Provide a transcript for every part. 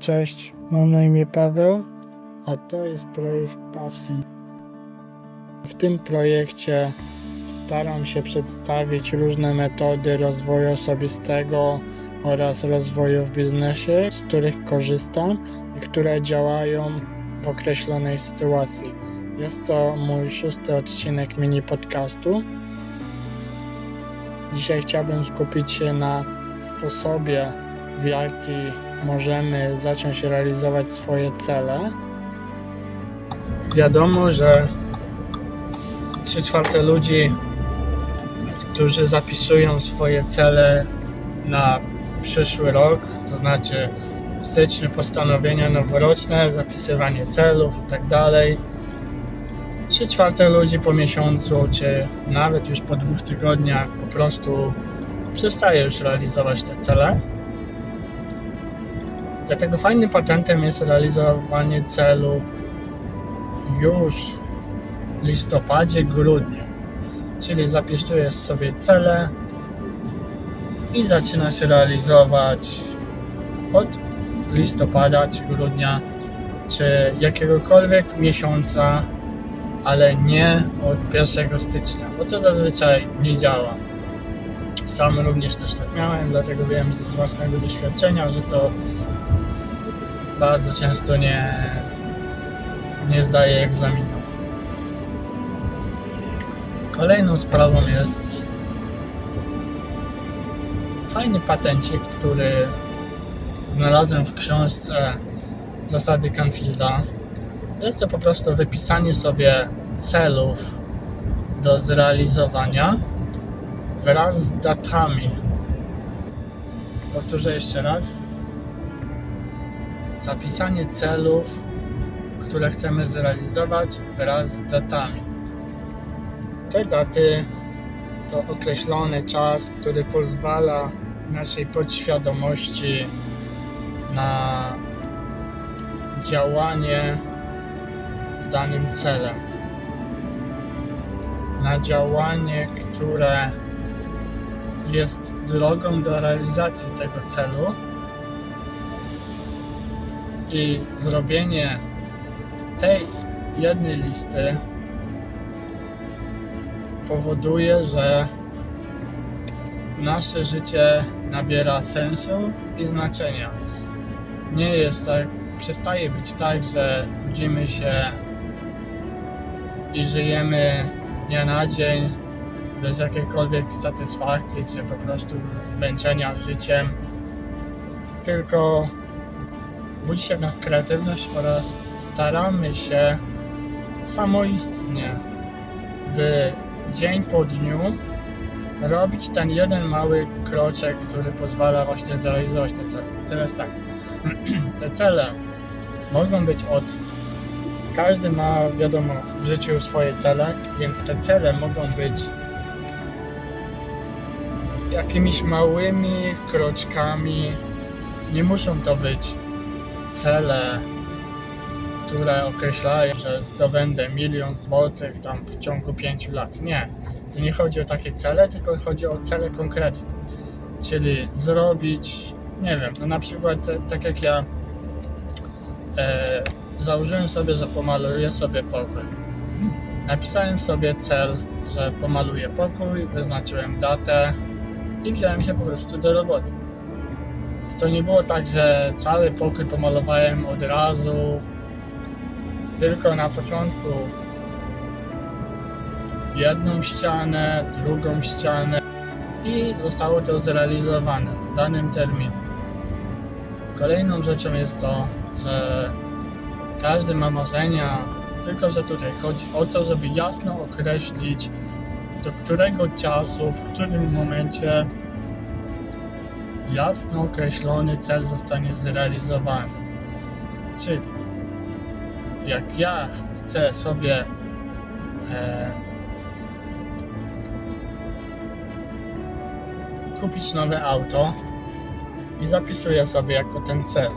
Cześć, mam na imię Paweł, a to jest projekt Pawsyn. W tym projekcie staram się przedstawić różne metody rozwoju osobistego oraz rozwoju w biznesie, z których korzystam i które działają w określonej sytuacji. Jest to mój szósty odcinek mini podcastu. Dzisiaj chciałbym skupić się na sposobie, w jaki możemy zacząć realizować swoje cele. Wiadomo, że 3 czwarte ludzi, którzy zapisują swoje cele na przyszły rok, to znaczy w styczniu postanowienia noworoczne, zapisywanie celów i tak dalej. 3 czwarte ludzi po miesiącu, czy nawet już po dwóch tygodniach po prostu przestaje już realizować te cele. Dlatego fajnym patentem jest realizowanie celów już w listopadzie, grudniu. Czyli zapisujesz sobie cele i zaczynasz realizować od listopada czy grudnia, czy jakiegokolwiek miesiąca, ale nie od 1 stycznia, bo to zazwyczaj nie działa. Sam również też tak miałem, dlatego wiem z własnego doświadczenia, że to bardzo często nie, nie zdaje egzaminu. Kolejną sprawą jest fajny patencik, który znalazłem w książce Zasady Canfielda. Jest to po prostu wypisanie sobie celów do zrealizowania wraz z datami. Powtórzę jeszcze raz zapisanie celów, które chcemy zrealizować wraz z datami. Te daty to określony czas, który pozwala naszej podświadomości na działanie z danym celem. Na działanie, które jest drogą do realizacji tego celu i zrobienie tej jednej listy powoduje, że nasze życie nabiera sensu i znaczenia. Nie jest tak, przestaje być tak, że budzimy się i żyjemy z dnia na dzień bez jakiejkolwiek satysfakcji, czy po prostu zmęczenia życiem, tylko budzi się w nas kreatywność oraz staramy się samoistnie, by dzień po dniu robić ten jeden mały kroczek, który pozwala właśnie zrealizować te cele. Teraz tak, te cele mogą być od każdy ma, wiadomo, w życiu swoje cele, więc te cele mogą być jakimiś małymi kroczkami. Nie muszą to być cele, które określają, że zdobędę milion złotych tam w ciągu pięciu lat. Nie, to nie chodzi o takie cele, tylko chodzi o cele konkretne. Czyli zrobić, nie wiem, no na przykład e, tak jak ja e, założyłem sobie, że pomaluję sobie pokój. Napisałem sobie cel, że pomaluję pokój, wyznaczyłem datę i wziąłem się po prostu do roboty. To nie było tak, że cały pokój pomalowałem od razu, tylko na początku jedną ścianę, drugą ścianę i zostało to zrealizowane w danym terminie. Kolejną rzeczą jest to, że każdy ma marzenia, tylko że tutaj chodzi o to, żeby jasno określić, do którego czasu, w którym momencie jasno określony cel zostanie zrealizowany. Czyli jak ja chcę sobie e, kupić nowe auto i zapisuję sobie jako ten cel,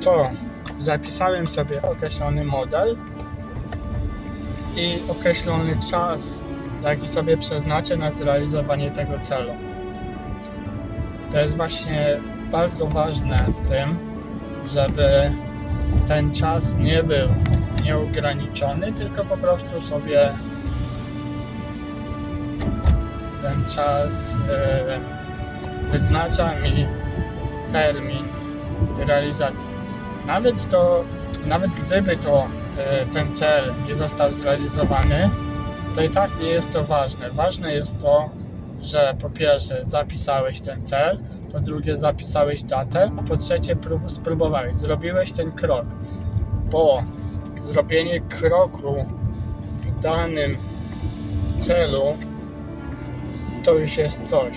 to zapisałem sobie określony model i określony czas, jaki sobie przeznaczę na zrealizowanie tego celu. To jest właśnie bardzo ważne w tym, żeby ten czas nie był nieograniczony, tylko po prostu sobie ten czas e, wyznacza mi termin realizacji. Nawet to, nawet gdyby to e, ten cel nie został zrealizowany, to i tak nie jest to ważne. Ważne jest to, że po pierwsze zapisałeś ten cel, po drugie zapisałeś datę, a po trzecie prób, spróbowałeś, zrobiłeś ten krok. Bo zrobienie kroku w danym celu to już jest coś.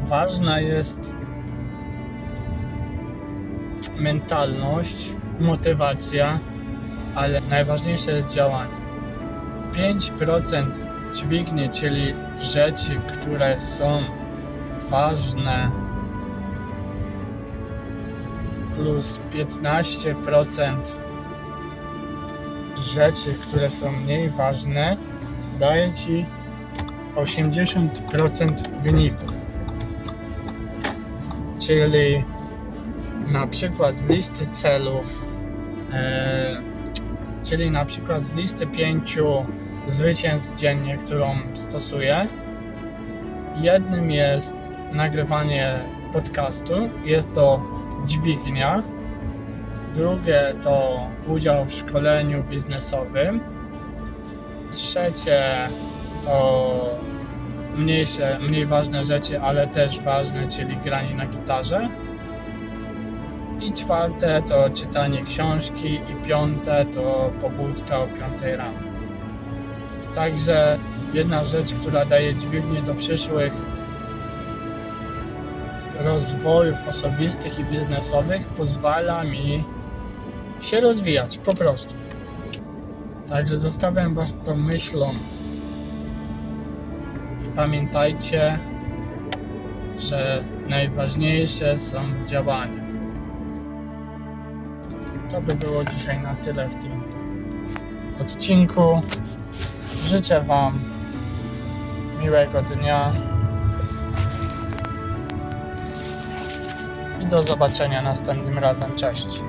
Ważna jest mentalność, motywacja, ale najważniejsze jest działanie. 5% dźwigni, czyli rzeczy, które są ważne, plus 15% rzeczy, które są mniej ważne, daje ci 80% wyników. Czyli na przykład z listy celów, e, czyli na przykład z listy pięciu zwycięstw dziennie, którą stosuję, jednym jest nagrywanie podcastu, jest to dźwignia, drugie to udział w szkoleniu biznesowym, trzecie to mniejsze, mniej ważne rzeczy, ale też ważne, czyli granie na gitarze. I czwarte to czytanie książki i piąte to pobudka o piątej rano. Także jedna rzecz, która daje dźwignię do przyszłych rozwojów osobistych i biznesowych, pozwala mi się rozwijać po prostu. Także zostawiam Was tą myślą. I pamiętajcie, że najważniejsze są działania. To by było dzisiaj na tyle w tym odcinku. Życzę Wam miłego dnia i do zobaczenia następnym razem. Cześć.